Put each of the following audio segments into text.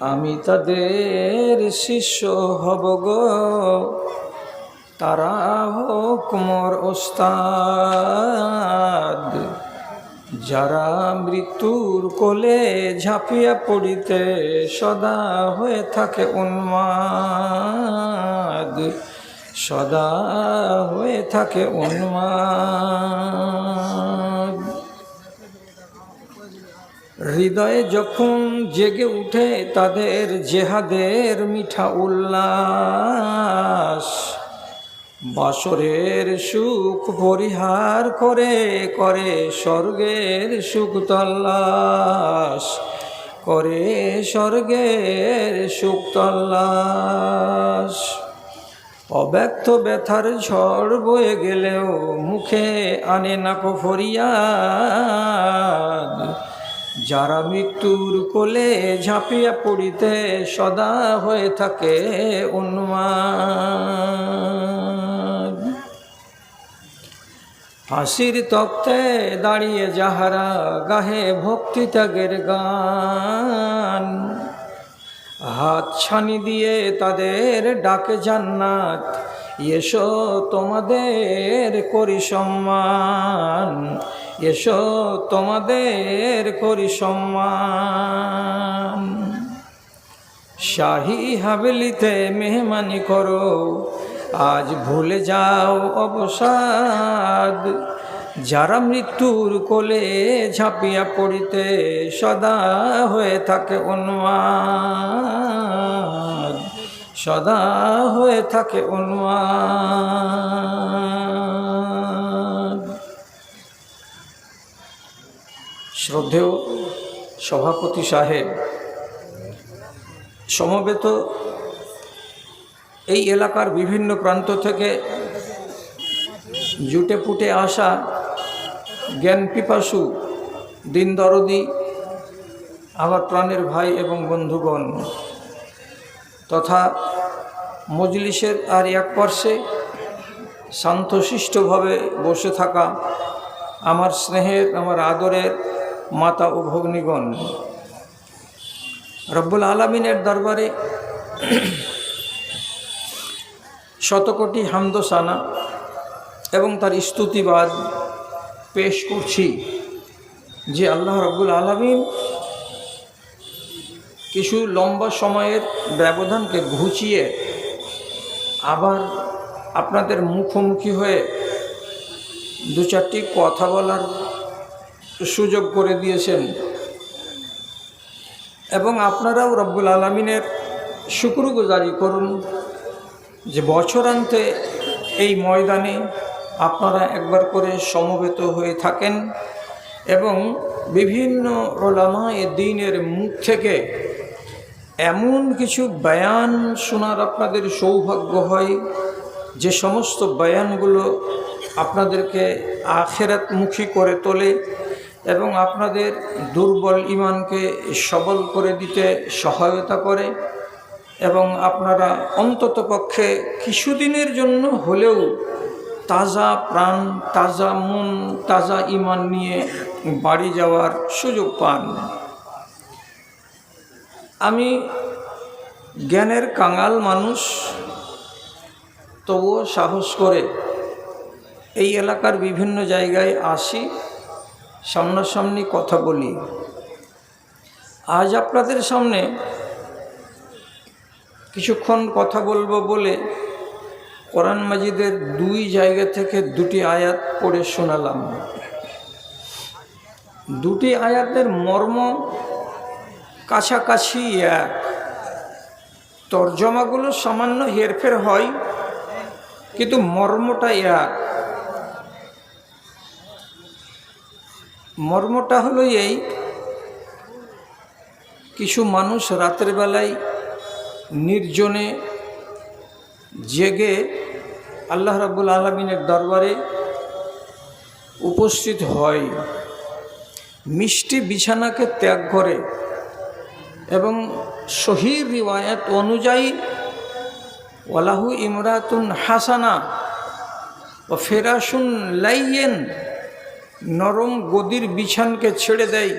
আমি তাদের শিষ্য হব গো। তারা হোক মোর ওস্তাদ। যারা মৃত্যুর কোলে ঝাঁপিয়া পড়িতে সদা হয়ে থাকে উন্মাদ। সদা হয়ে থাকে উন্মাদ। হৃদয়ে যখন জেগে উঠে তাদের জেহাদের মিঠা উল্লাস, বাসরের সুখ পরিহার করে করে স্বর্গের সুখ তল্লাস করে স্বর্গের সুখ তল্লাস অব্যক্ত ব্যথার ঝড় বয়ে গেলেও মুখে আনে না ফরিয়াদ। যারা মৃত্যুর কোলে ঝাঁপিয়া পড়িতে সদা হয়ে থাকে উন্মাদ। হাসির তপ্তে দাঁড়িয়ে যাহারা গাহে ভক্তি ত্যাগের গান, হাত ছানি দিয়ে তাদের ডাকে জান্নাত। এসো তোমাদের করি সম্মান, এসো তোমাদের করি সম্মান। শাহী হাবেলিতে মেহমানি করো, আজ ভুলে যাও অবসাদ। যারা মৃত্যুর কোলে ঝাঁপিয়া পড়িতে সদা হয়ে থাকে উন্মাদ। সদা হয়ে থাকে উন্মাদ। শ্রদ্ধেয় সভাপতি সাহেব, সমবেত এই এলাকার বিভিন্ন প্রান্ত থেকে জুটে পুটে আসা জ্ঞান পিপাসু দিন দরদি আমার প্রাণের ভাই এবং বন্ধুগণ তথা মজলিসের আর এক পার্শ্বে শান্তশিষ্টভাবে বসে থাকা আমার স্নেহের, আমার আদরের মাতা ও ভগ্নীগণ। রব্বুল আলমিনের দরবারে শতকোটি হামদোসানা এবং তার স্তুতিবাদ পেশ করছি যে আল্লাহ রব্বুল আলমিন কিছু লম্বা সময়ের ব্যবধানকে ঘুচিয়ে আবার আপনাদের মুখোমুখি হয়ে দু চারটি কথা বলার সুযোগ করে দিয়েছেন। এবং আপনারাও রব্বুল আলমিনের শুক্রগুজারি করুন যে বছরান্তে এই ময়দানে আপনারা একবার করে সমবেত হয়ে থাকেন এবং বিভিন্ন ওলামা এ দিনের মুখ থেকে এমন কিছু বয়ান শোনার আপনাদের সৌভাগ্য হয় যে সমস্ত বয়ানগুলো আপনাদেরকে আখেরাতমুখী করে তোলে এবং আপনাদের দুর্বল ইমানকে সবল করে দিতে সহায়তা করে এবং আপনারা অন্তত পক্ষে কিছুদিনের জন্য হলেও তাজা প্রাণ, তাজা মন, তাজা ইমান নিয়ে বাড়ি যাওয়ার সুযোগ পান। আমি জ্ঞানের কাঙাল মানুষ, তবুও সাহস করে এই এলাকার বিভিন্ন জায়গায় আসি, সামনাসামনি কথা বলি। আজ আপনাদের সামনে কিছুক্ষণ কথা বলব বলে কোরআন মাজিদের দুই জায়গা থেকে দুটি আয়াত পড়ে শোনালাম। দুটি আয়াতের মর্ম কাছাকাছি এক তর্জমাগুলো সামান্য হেরফের হয়, কিন্তু মর্মটা এক মর্মটা হলো এই, কিছু মানুষ রাতের বেলায় নির্জনে জেগে আল্লাহ রাবুল আলমিনের দরবারে উপস্থিত হয়, মিষ্টি বিছানাকে ত্যাগ করে। এবং শহীদ রিওয়ায়াত অনুযায়ী, ওয়ালাহু ইমরাতুন হাসানা ও ফেরাসুন লাইয়েন নরম গদির বিছানকে ছেড়ে দেয়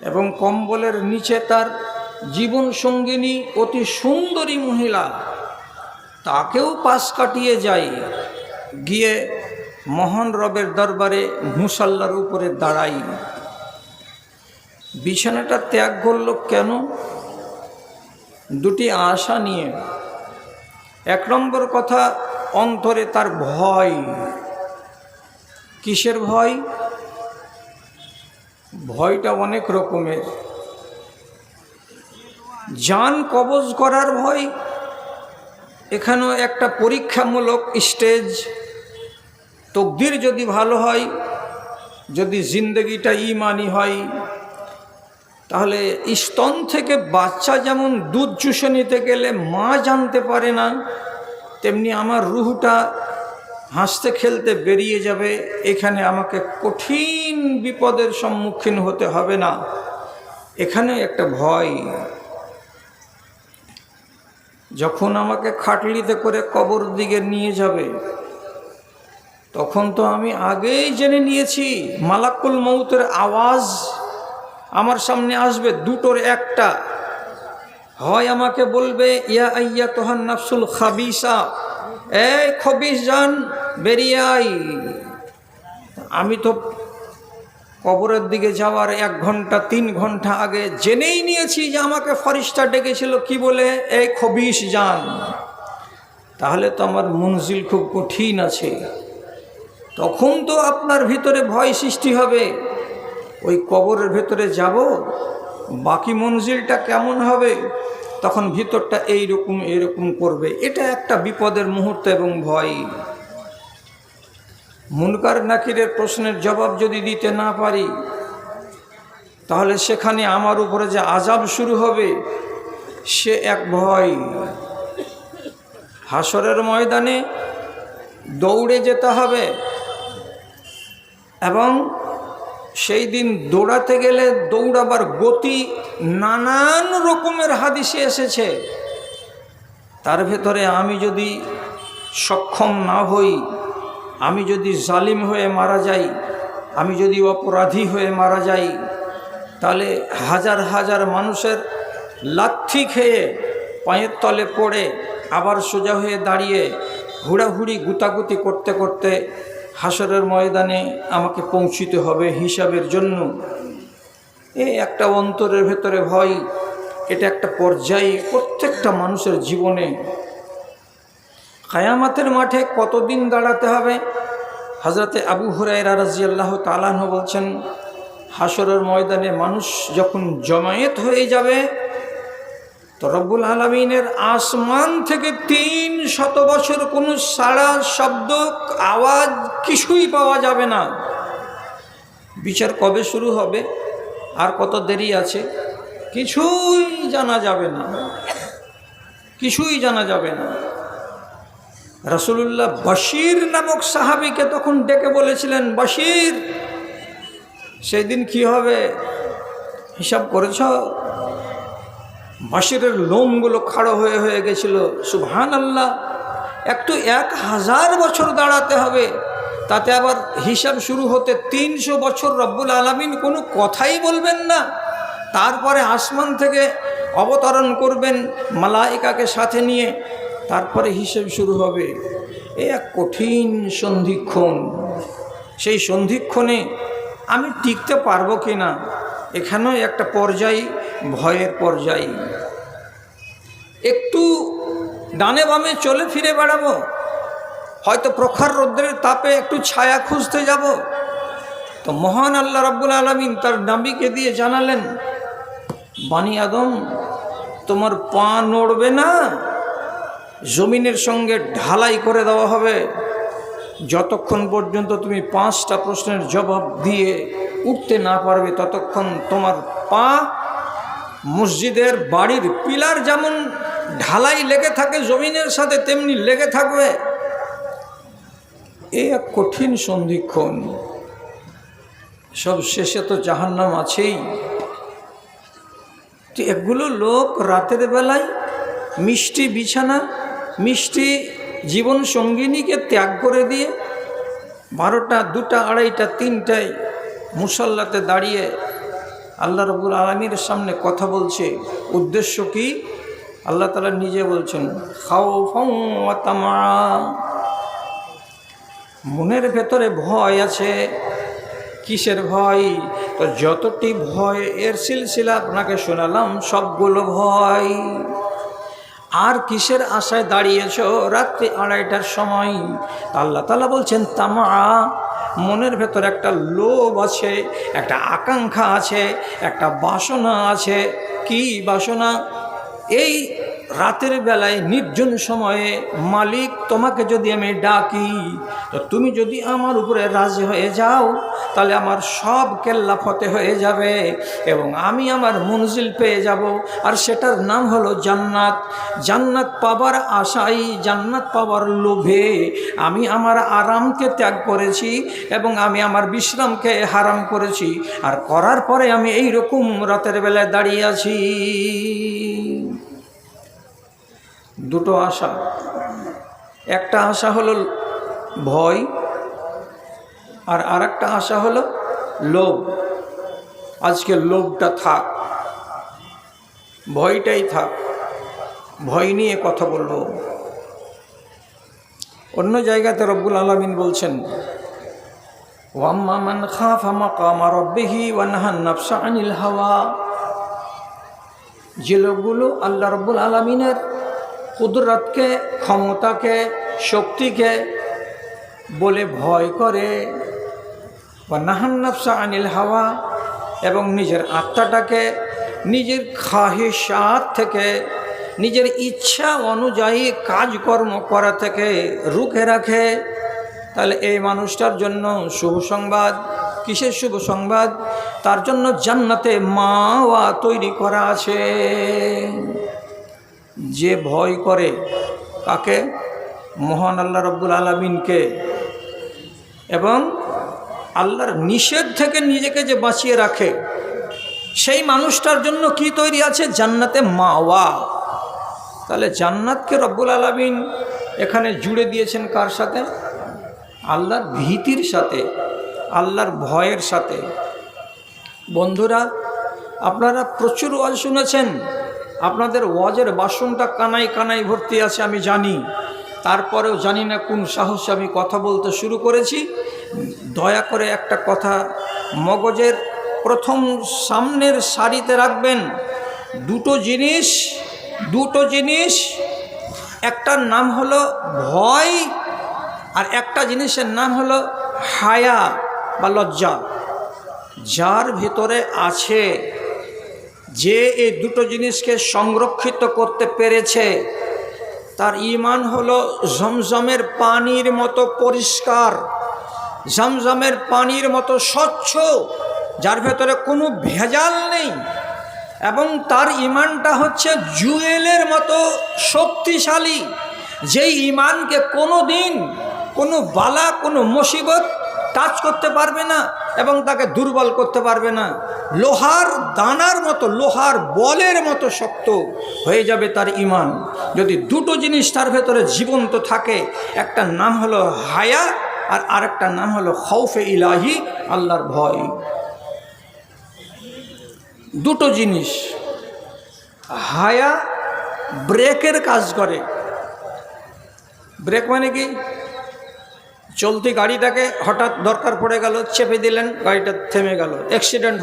এবং কম্বলের নিচে তার জীবন সঙ্গিনী অতি সুন্দরী মহিলা তাকেও পাশ কাটিয়ে যাই গিয়ে মহান রবের দরবারে মুসাল্লার উপরে দাঁড়াই বিছানাটা ত্যাগ করল কেন? দুটি আশা নিয়ে। এক নম্বর কথা, অন্তরে তার ভয়। কিসের ভয়? ভয়টা অনেক রকমের। যান কবজ করার ভয়, এখানেও একটা পরীক্ষামূলক স্টেজ। তকদির যদি ভালো হয়, যদি জিন্দগিটা ইমানি হয় তাহলে স্তন থেকে বাচ্চা যেমন দুধ চুষে নিতে গেলে মা জানতে পারে না, তেমনি আমার রুহটা হাসতে খেলতে বেরিয়ে যাবে, এখানে আমাকে কঠিন বিপদের সম্মুখীন হতে হবে না। এখানে একটা ভয়। যখন আমাকে খাটলিতে করে কবর দিকে নিয়ে যাবে, তখন তো আমি আগেই জেনে নিয়েছি, মালাকুল মৌতের আওয়াজ আমার সামনে আসবে, দুটোর একটা। হয় আমাকে বলবে, ইয়া আইয়া তোহান নাফসুল খাবিসা। এই খবিস যান বেরিয়ে আই আমি তো কবরের দিকে যাওয়ার এক ঘণ্টা, তিন ঘণ্টা আগে জেনেই নিয়েছি যে আমাকে ফরিস্টা ডেকেছিল। কি বলে? এই খবিস যান তাহলে তো আমার মঞ্জিল খুব কঠিন আছে। তখন তো আপনার ভিতরে ভয় সৃষ্টি হবে। ওই কবরের ভেতরে যাব, বাকি মঞ্জিলটা কেমন হবে? তখন ভিতরটা এই এইরকম এরকম করবে। এটা একটা বিপদের মুহূর্ত এবং ভয়। মুনকার নাকিরের প্রশ্নের জবাব যদি দিতে না পারি, তাহলে সেখানে আমার উপরে যে আজাব শুরু হবে, সে এক ভয়। হাসরের ময়দানে দৌড়ে যেতে হবে এবং সেই দিন দৌড়াতে গেলে দৌড়াবার গতি নানান রকমের হাদিসে এসেছে। তার ভেতরে আমি যদি সক্ষম না হই, আমি যদি জালিম হয়ে মারা যাই, আমি যদি অপরাধী হয়ে মারা যাই, তাহলে হাজার হাজার মানুষের লাথি খেয়ে পায়ের তলে পড়ে আবার সোজা হয়ে দাঁড়িয়ে হুড়াহুড়ি গুতাগুতি করতে করতে হাসরের ময়দানে আমাকে পৌঁছিতে হবে হিসাবের জন্য। এই একটা অন্তরের ভেতরে ভয়, এটা একটা পর্যায়ে প্রত্যেকটা মানুষের জীবনে। কায়ামাতের মাঠে কতদিন দাঁড়াতে হবে? হজরতে আবু হুরাইরা রাজিয়াল্লাহ তালাহ বলছেন হাসরের ময়দানে মানুষ যখন জমায়েত হয়ে যাবে তো রব্বুল আলমিনের আসমান থেকে তিন শত বছর কোনো সাড়া, শব্দ, আওয়াজ কিছুই পাওয়া যাবে না। বিচার কবে শুরু হবে? আর কত দেরি আছে? কিছুই জানা যাবে না। কিছুই জানা যাবে না। রসুল্লাহ বশির নামক সাহাবিকে তখন ডেকে বলেছিলেন, বশির সেই দিন কি হবে? হিসাব করেছ? বাঁশিরের লোমগুলো খাড়ো হয়ে হয়ে গেছিল। সুবহান আল্লাহ একটু এক হাজার বছর দাঁড়াতে হবে, তাতে আবার হিসাব শুরু হতে তিনশো বছর রব্বুল আলমিন কোনো কথাই বলবেন না। তারপরে আসমান থেকে অবতরণ করবেন মালাইকাকে সাথে নিয়ে, তারপরে হিসেব শুরু হবে। এ এক কঠিন সন্ধিক্ষণ। সেই সন্ধিক্ষণে আমি টিকতে পারব কি না এখানেও একটা পর্যায় ভয়ের পর্যায়ে। একটু ডানে বামে চলে ফিরে বেড়াবো। হয়তো প্রখর রৌদ্রের তাপে একটু ছায়া খুঁজতে যাব। তো মহান আল্লাহ রাব্বুল আলমিন তার নাবিকে দিয়ে জানালেন, বানি আদম, তোমার পা নড়বে না। জমিনের সঙ্গে ঢালাই করে দেওয়া হবে। যতক্ষণ পর্যন্ত তুমি পাঁচটা প্রশ্নের জবাব দিয়ে উঠতে না পারবে, ততক্ষণ তোমার পা মসজিদের বাড়ির পিলার যেমন ঢালাই লেগে থাকে, জমিনের সাথে তেমনি লেগে থাকবে। এ এক কঠিন সন্ধিক্ষণ। সব শেষে তো জাহান্নাম আছেই। এগুলো লোক রাতের বেলায় মিষ্টি বিছানা, মিষ্টি জীবন সঙ্গিনীকে ত্যাগ করে দিয়ে বারোটা, দুটা, আড়াইটা, তিনটায় মুসল্লাতে দাঁড়িয়ে আল্লাহ রবুল আলমীর সামনে কথা বলছে। উদ্দেশ্য কি? আল্লাহ তালা নিজে বলছেন খাও মনের ভেতরে ভয় আছে। কিসের ভয়? তো যতটি ভয় এর সিলসিলা আপনাকে শোনালাম, সবগুলো ভয়। আর কিসের আশায় দাঁড়িয়েছ? রাত্রি আড়াইটার সময়। আল্লাহ তালা বলছেন, তামা, মনের ভেতর একটা লোভ আছে, একটা আকাঙ্ক্ষা আছে, একটা বাসনা আছে। কি বাসনা? এই রাতের বেলায় নির্জন সময়ে মালিক তোমাকে যদি আমি ডাকি, তো তুমি যদি আমার উপরে রাজি হয়ে যাও, তাহলে আমার সব কেল্লা ফতে হয়ে যাবে এবং আমি আমার মঞ্জিল পেয়ে যাব। আর সেটার নাম হলো জান্নাত। জান্নাত পাবার আশাই, জান্নাত পাবার লোভে আমি আমার আরামকে ত্যাগ করেছি এবং আমি আমার বিশ্রামকে হারাম করেছি। আর করার পরে আমি এই রকম রাতের বেলায় দাঁড়িয়ে আছি। দুটো আশা। একটা আশা হলো ভয়, আর আরেকটা আশা হলো লোভ। আজকে লোভটা থাক, ভয়টাই থাক, ভয় নিয়ে কথা বলব। অন্য জায়গাতে রব্বুল আলমিন বলছেন, ওয়াম্মা মান খাফা মাকামা রব্বিহি ওয়া নাহান নাফসা আনিল হাওয়া। যে লোকগুলো আল্লাহ রব্বুল আলমিনের কুদরতকে, ক্ষমতাকে, শক্তিকে বলে ভয় করে। নাহান্নাফসা আনিল হাওয়া এবং নিজের আত্মাটাকে, নিজের খাহিসাত থেকে, নিজের ইচ্ছা অনুযায়ী কাজকর্ম করা থেকে রুখে রাখে। তাহলে এই মানুষটার জন্য শুভ সংবাদ, কিসের শুভ সংবাদ? তার জন্য জান্নাতে মাওয়া তৈরি করা আছে। যে ভয় করে কাকে? মহান আল্লাহ রব্বুল আলমিনকে। এবং আল্লাহর নিষেধ থেকে নিজেকে যে বাঁচিয়ে রাখে, সেই মানুষটার জন্য কি তৈরি আছে? জান্নাতে মাওয়া। তাহলে জান্নাতকে রব্বুল আলমিন এখানে জুড়ে দিয়েছেন কার সাথে? আল্লাহর ভীতির সাথে, আল্লাহর ভয়ের সাথে। বন্ধুরা, আপনারা প্রচুর ওয়াজ শুনেছেন। আপনাদের ওয়াজের বাসনটা কানাই কানাই ভর্তি আছে, আমি জানি। তারপরেও জানি না কোন সাহসে আমি কথা বলতে শুরু করেছি। দয়া করে একটা কথা, মগজের প্রথম সামনের সারিতে রাখবেন। দুটো জিনিস দুটো জিনিস, একটার নাম হলো ভয় আর একটা জিনিসের নাম হলো হায়া বা লজ্জা। যার ভেতরে আছে যে এই দুটো জিনিসকে সংরক্ষিত করতে পেরেছে, তার ইমান হলো জমজমের পানির মতো পরিষ্কার, জমজমের পানির মতো স্বচ্ছ, যার ভেতরে কোনো ভেজাল নেই, এবং তার ইমানটা হচ্ছে জুয়েলের মতো শক্তিশালী, যেই ইমানকে কোনো দিন কোনো বালা, কোনো মুসিবত টাচ করতে পারবে না এবং তাকে দুর্বল করতে পারবে না। লোহার দানার মতো, লোহার বলের মতো শক্ত হয়ে যাবে তার ইমান। যদি দুটো জিনিস তার ভেতরে জীবন্ত থাকে, একটা নাম হলো হায়া আর আরেকটা নাম হলো খৌফে ইলাহি, আল্লাহর ভয়। দুটো জিনিস, হায়া ব্রেকের কাজ করে। ব্রেক মানে কি? চলতি গাড়িটাকে হঠাৎ দরকার পড়ে গেল চেপে দিলেন গাড়িটা থেমে গেল। অ্যাক্সিডেন্ট